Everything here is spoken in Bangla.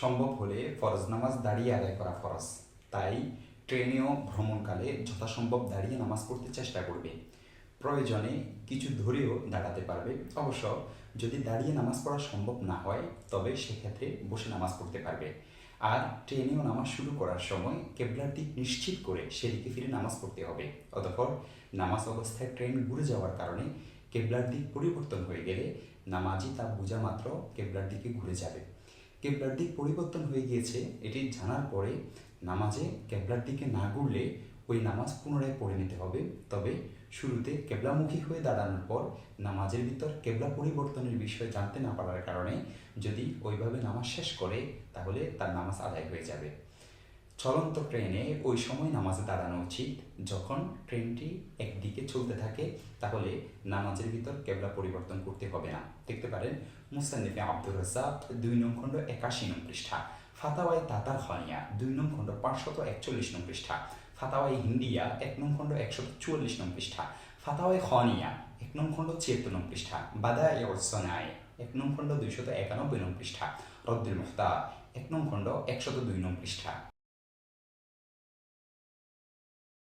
সম্ভব হলে ফরজ নামাজ দাঁড়িয়ে আদায় করা ফরজ। তাই ট্রেনেও ভ্রমণকালে যথাসম্ভব দাঁড়িয়ে নামাজ পড়তে চেষ্টা করবে। প্রয়োজনে কিছু ধরেও দাঁড়াতে পারবে। অবশ্য যদি দাঁড়িয়ে নামাজ পড়া সম্ভব না হয়, তবে সেক্ষেত্রে বসে নামাজ পড়তে পারবে। আর ট্রেনেও নামাজ শুরু করার সময় কেবলার দিক নিশ্চিত করে সেদিকে ফিরে নামাজ পড়তে হবে। অতঃপর নামাজ অবস্থায় ট্রেন ঘুরে যাওয়ার কারণে কেবলার দিক পরিবর্তন হয়ে গেলে নামাজি তা বোঝা মাত্র কেবলার দিকে ঘুরে যাবে। কেবলার দিক পরিবর্তন হয়ে গিয়েছে, এটি জানার পরে নামাজে কেবলার দিকে না ঘুরলে ওই নামাজ পুনরায় পড়ে নিতে হবে। তবে শুরুতে কেবলামুখী হয়ে দাঁড়ানোর পর নামাজের ভিতর কেবলা পরিবর্তনের বিষয়ে জানতে না পারার কারণে যদি ওইভাবে নামাজ শেষ করে, তাহলে তার নামাজ আদায় হয়ে যাবে। চলন্ত ট্রেনে ওই সময় নামাজে দাঁড়ানো উচিত। যখন ট্রেনটি একদিকে চলতে থাকে, তাহলে নামাজের ভিতর কেবলা পরিবর্তন করতে হবে না। দেখতে পারেন, মুসান্নিফে আব্দুর রাজ্জাক দুই নং খণ্ড একাশি নং পৃষ্ঠা। ফাতাওয়াই তাতার খানিয়া দুই নং খণ্ড পাঁচশত একচল্লিশ নং পৃষ্ঠা। ফাতাওয়াই হিন্দিয়া এক নং খণ্ড একশত চুয়াল্লিশ নং পৃষ্ঠা। ফাতাওয়াই খানিয়া এক নং খণ্ড ছিয়াত্তর নং পৃষ্ঠা। বাদা ইয়সনায় এক নং খণ্ড দুইশত একানব্বই নং পৃষ্ঠা। রদ্দুল মুখতার এক নং খণ্ড একশত দুই নং পৃষ্ঠা।